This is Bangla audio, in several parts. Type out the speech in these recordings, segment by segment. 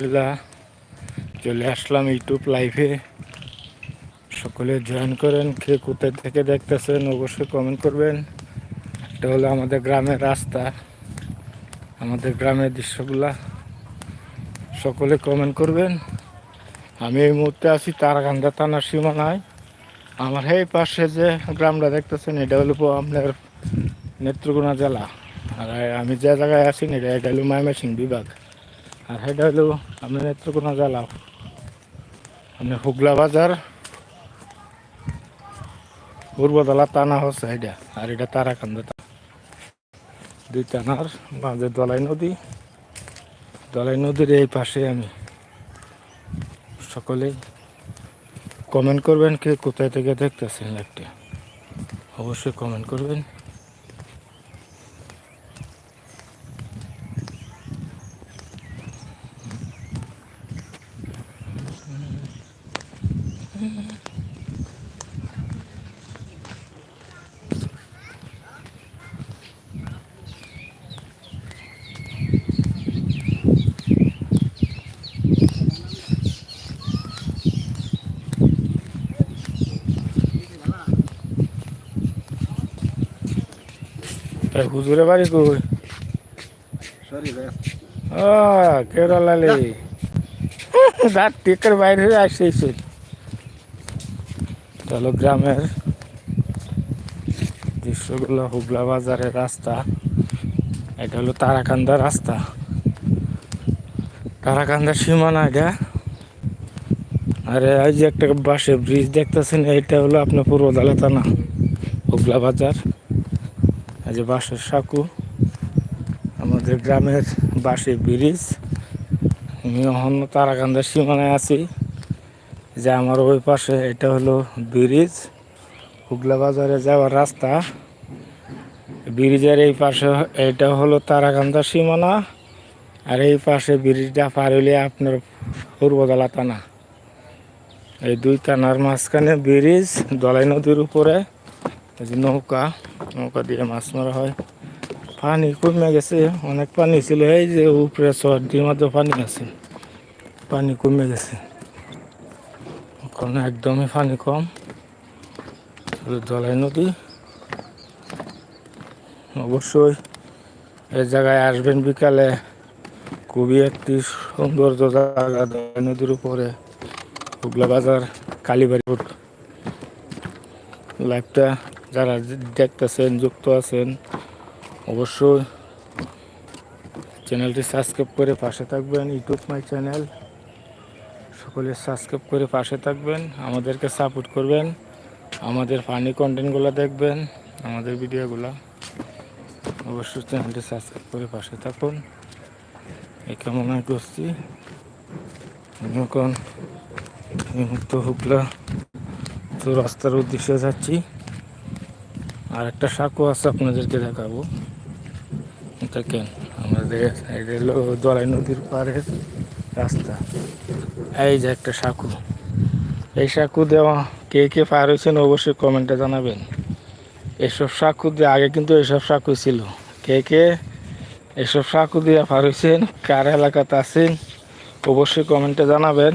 আলহামদুলিল্লাহ, চলে আসলাম ইউটিউব লাইভে। সকলে জয়েন করেন, কে কোথায় থেকে দেখতেছেন অবশ্যই কমেন্ট করবেন। এটা হলো আমাদের গ্রামের রাস্তা, আমাদের গ্রামের দৃশ্যগুলা। সকলে কমেন্ট করবেন। আমি এই মুহূর্তে আছি তারাকান্দা থানার সীমানায়। আমার এই পাশে যে গ্রামটা দেখতেছেন, এটা হলো আপনার নেত্রকোনা জেলা। আর আমি যে জায়গায় আছি, এটা এটা হলো ময়মনসিংহ বিভাগ। আর এটা হলো আপনার নেত্রকোনা জেলা। আপনার হুগলা বাজার, পূর্বতলা টানা হচ্ছে এটা আর এটা তারাকান্দা। দুই টানার মাঝে দলাই নদী, দলাই নদীর এই পাশে আমি সকলেই কমেন্ট করবেন কে কোথায় থেকে দেখতেছেন একটা অবশ্যই কমেন্ট করবেন। এই হুজুরে বাড়ি কই? কেরলালে। দাঁত টিকের বাইরে আসছে চলো গ্রামের দৃশ্যগুলো হুগলা বাজারের রাস্তা। এটা হলো তারাকান্দা রাস্তা। তারাকান্দার সীমানা এটা। আরে এই যে একটা বাসে ব্রিজ দেখতেছেন এটা হলো আপনার পূর্বদলা থানা হুগলা বাজার। এই যে বাঁশের সাঁকু, আমাদের গ্রামের বাঁশে ব্রিজ। আমি এখন তারাকান্দার সীমানায় আছি। যে আমার ওই পাশে এটা হলো ব্রিজ। হুগলা বাজারে যাওয়ার রাস্তা। ব্রিজের এই পাশে এটা হলো তারাকান্দার সীমানা। আর এই পাশে ব্রিজটা পার হইলে আপনার পূর্বদলা থানা। এই দুই থানার মাঝখানে ব্রিজ, দলাই নদীর উপরে। যে নৌকা নৌকা দিয়ে মাছ মারা হয়। পানি কমে গেছে, অনেক পানি ছিল। এই যে উপরে সর্দির মধ্যে পানি আছে। পানি কমে গেছে। এখন একদমই পানি কম। জলাই নদী। অবশ্যই এই জায়গায় আসবেন বিকালে। খুবই একটি সৌন্দর্য জায়গা দলাই নদীর উপরে। হুগলা বাজার কালীবাড়ি রোড লাইভটা যারা দেখতেছেন, যুক্ত আছেন, অবশ্যই চ্যানেলটি সাবস্ক্রাইব করে পাশে থাকবেন, ইউটিউব মাই চ্যানেল। সকলে সাবস্ক্রাইব করে পাশে থাকবেন, আমাদেরকে সাপোর্ট করবেন, আমাদের ফানি কন্টেন্টগুলো দেখবেন, আমাদের ভিডিওগুলো। অবশ্যই চ্যানেলটি সাবস্ক্রাইব করে পাশে থাকুন। এই কামনা করছি। এখন এই হুগলা তো রাস্তার উদ্দেশ্যে যাচ্ছি। আর একটা সাঁকো আছে আপনাদেরকে দেখাবো। দেখেন আমাদের এটা হলো দলাই নদীর পাড়ের রাস্তা। এই যে একটা সাঁকু। এই সাঁকু দেওয়া কে কে পার হয়েছেন অবশ্যই কমেন্টে জানাবেন। এসব সাঁকু দিয়ে আগে কিন্তু এসব সাঁকু ছিল। কে কে এসব সাঁকু দিয়ে পার হয়েছেন, কার এলাকাতে আছেন, অবশ্যই কমেন্টে জানাবেন।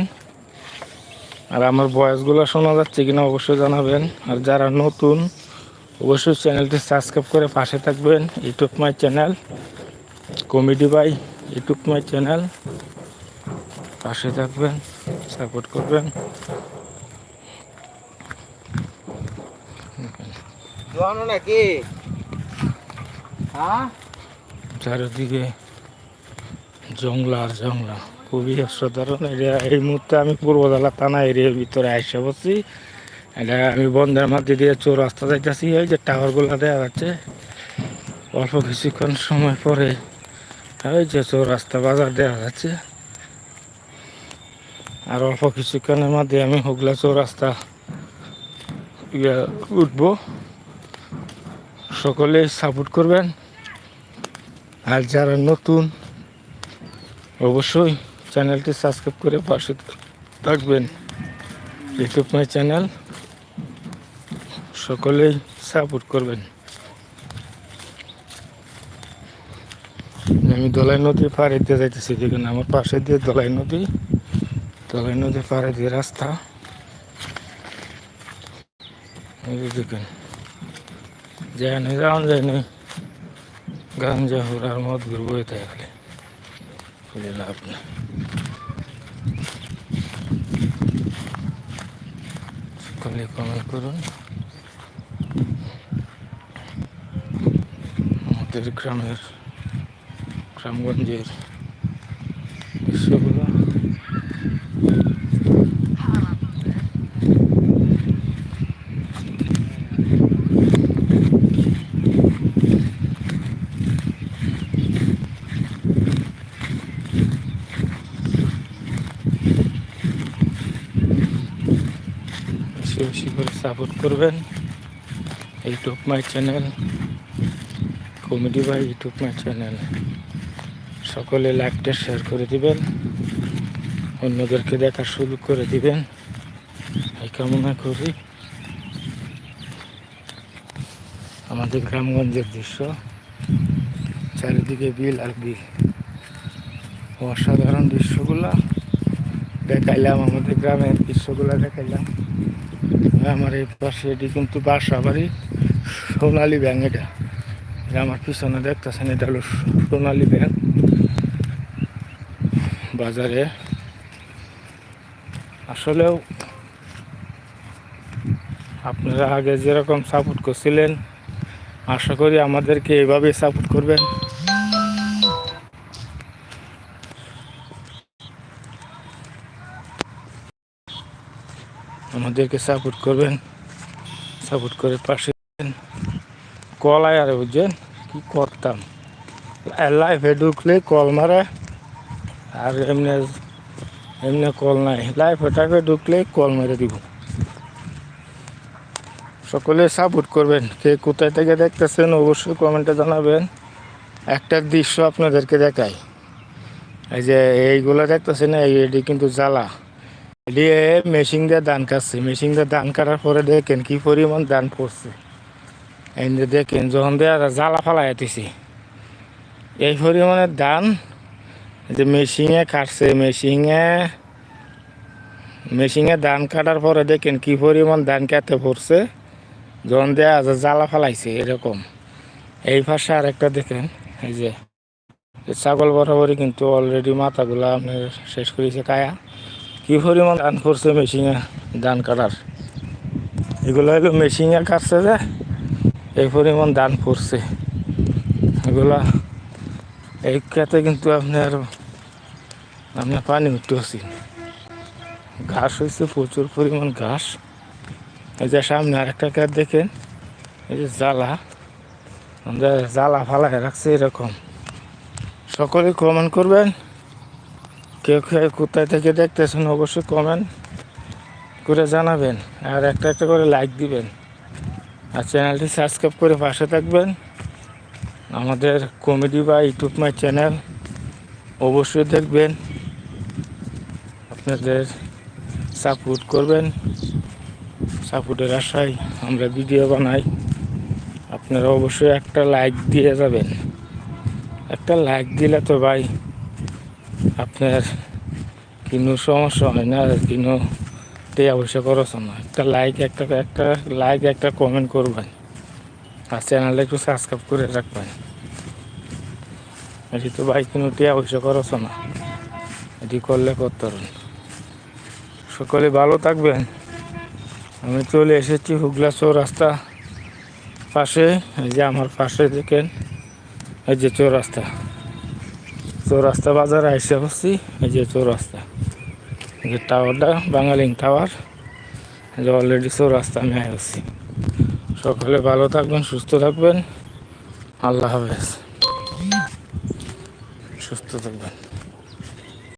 আর আমার বয়সগুলো শোনা যাচ্ছে কিনা অবশ্যই জানাবেন। আর যারা নতুন অবশ্যই চ্যানেলটি সাবস্ক্রাইব করে পাশে থাকবেন। YouTube my channel comedy by YouTube my channel. পাশে থাকবেন সাপোর্ট করবেন। নাকি? হ্যাঁ? চারিদিকে জংলা আর জংলা খুবই অসাধারণ এরিয়া। এই মুহূর্তে আমি পূর্বদলা থানা এরিয়ার ভিতরে আসে বসছি। এটা আমি বন্ধের মধ্যে দিয়ে চোর রাস্তা যাইতেছি, এই যে টাওয়ারগুলো দেওয়া যাচ্ছে অল্প কিছুক্ষণ সময় পরে ওই যে চোর রাস্তা বাজার দেওয়া যাচ্ছে আর অল্প কিছুক্ষণের মধ্যে আমি হুগলা চোর রাস্তা ইয়ে উঠবো। সকলে সাপোর্ট করবেন। আর যারা নতুন, অবশ্যই চ্যানেলটি সাবস্ক্রাইব করে পাশে থাকবেন। ইউটিউব মাই চ্যানেল সকলেই সাপোর্ট করবেন। আমি দলাই নদীর পাড়ে দিয়ে যাইতেছি, দেখুন আমার পাশে দিয়ে দলাই নদী, দলাই নদীর পাড়ে দিয়ে রাস্তা। দেখুন যায়নি যাওয়ান যায়নি গাঞ্জা হুরার মদ ঘুরবো তাই খালি। লাভ নেই। সকলে কমেন্ট করুন। আমাদের গ্রামের গ্রামগঞ্জের দৃশ্যগুলো। বেশি বেশি করে সাপোর্ট করবেন। YouTube my channel comedy by YouTube my channel সকলে লাইকটা শেয়ার করে দিবেন। অন্যদেরকে দেখার সুযোগ করে দিবেন। এই কামনা করি। আমাদের গ্রামগঞ্জের দৃশ্য। চারিদিকে বিল আর বিল। অসাধারণ দৃশ্যগুলা দেখাইলাম আমাদের গ্রামের দৃশ্যগুলা দেখাইলাম। আমার এই পাশে এটি কিন্তু বাসা বাড়ি সোনালী এটা এটা আমার পিছনে দেখতেছেন, এটা হলো সোনালী ব্যাংক বাজারে আসলেও আপনারা আগে যেরকম সাপোর্ট করছিলেন, আশা করি আমাদেরকে এভাবে সাপোর্ট করবেন আমাদেরকে সাপোর্ট করবেন সাপোর্ট করে পাশে দিবেন। কল আয় আর বুঝছেন করতাম? লাইফে ঢুকলে কল মারে। আর এমনি এমনি কল নাই। লাইফে টাইফে ঢুকলে কল মেরে দিব। সকলে সাপোর্ট করবেন। কে কোথায় থেকে দেখতেছেন অবশ্যই কমেন্টে জানাবেন। একটা দৃশ্য আপনাদেরকে দেখাই। এই যে এইগুলো দেখতেছেন, এই এটি কিন্তু জ্বালা। দিয়ে মেশিন দিয়ে ধান কাটছে। মেশিন দিয়ে ধান কাটার পরে দেখেন কি পরিমাণ ধান পড়ছে। যে দেখেন যখন দিয়ে জ্বালা ফালাই আতেছি এই পরিমাণের ধান যে মেশিনে কাটছে, মেশিনে মেশিনে ধান কাটার পরে দেখেন কি পরিমাণ ধান কাটতে পড়ছে। যখন দেয়া জ্বালা ফালাইছে, এরকম। এই পাশে আরেকটা দেখেন, এই যে ছাগল বরাবরই কিন্তু অলরেডি মাথাগুলা আপনার শেষ করেছে কায়া। কি পরিমাণ ধান করছে মেশিনে ধান কাটার? এগুলো হলো মেশিনে কাটছে যে। এই পরিমাণ ধান পড়ছে। এগুলা এই ক্ষেতে কিন্তু আপনার আপনার পানি উঠতেছি ঘাস হয়েছে, প্রচুর পরিমাণ ঘাস। এই যে সামনে আরেকটা ক্ষেত দেখেন, এই যে জ্বালা। আমরা জ্বালা ফালায় রাখছে এরকম। সকলে কমেন্ট করবেন। কেউ কেউ কোথায় থেকে দেখতেছেন অবশ্যই কমেন্ট করে জানাবেন। আর একটা একটা করে লাইক দিবেন। আর চ্যানেলটি সাবস্ক্রাইব করে পাশে থাকবেন। আমাদের কমেডি বা ইউটিউব মাই চ্যানেল অবশ্যই দেখবেন। আপনাদের সাপোর্ট করবেন। সাপোর্টের আশায় আমরা ভিডিও বানাই। আপনারা অবশ্যই একটা লাইক দিয়ে যাবেন। একটা লাইক দিলে তো ভাই আপনার কোনো সমস্যা হয় না কোনো পয়সা খরচ হয় না? একটা লাইক একটা একটা লাইক একটা কমেন্ট করবেন আর চ্যানেলটা একটু সাবস্ক্রাইব করে রাখবেন এটি তো ভাই কোনো পয়সা খরচ হয় না? এটি করলে করতে সকলে ভালো থাকবেন আমি চলে এসেছি হুগলা চৌরাস্তা পাশে। এই যে আমার পাশে দেখেন, এই যে চৌরাস্তা। চৌরাস্তা বাজার এসে বসছি, এই যে চৌরাস্তা। যে টাওয়ারটা, বাঙালিং টাওয়ার। যে অলরেডি সব রাস্তা আমি আসছি সকলে ভালো থাকবেন, সুস্থ থাকবেন। আল্লাহ হাফেজ। সুস্থ থাকবেন।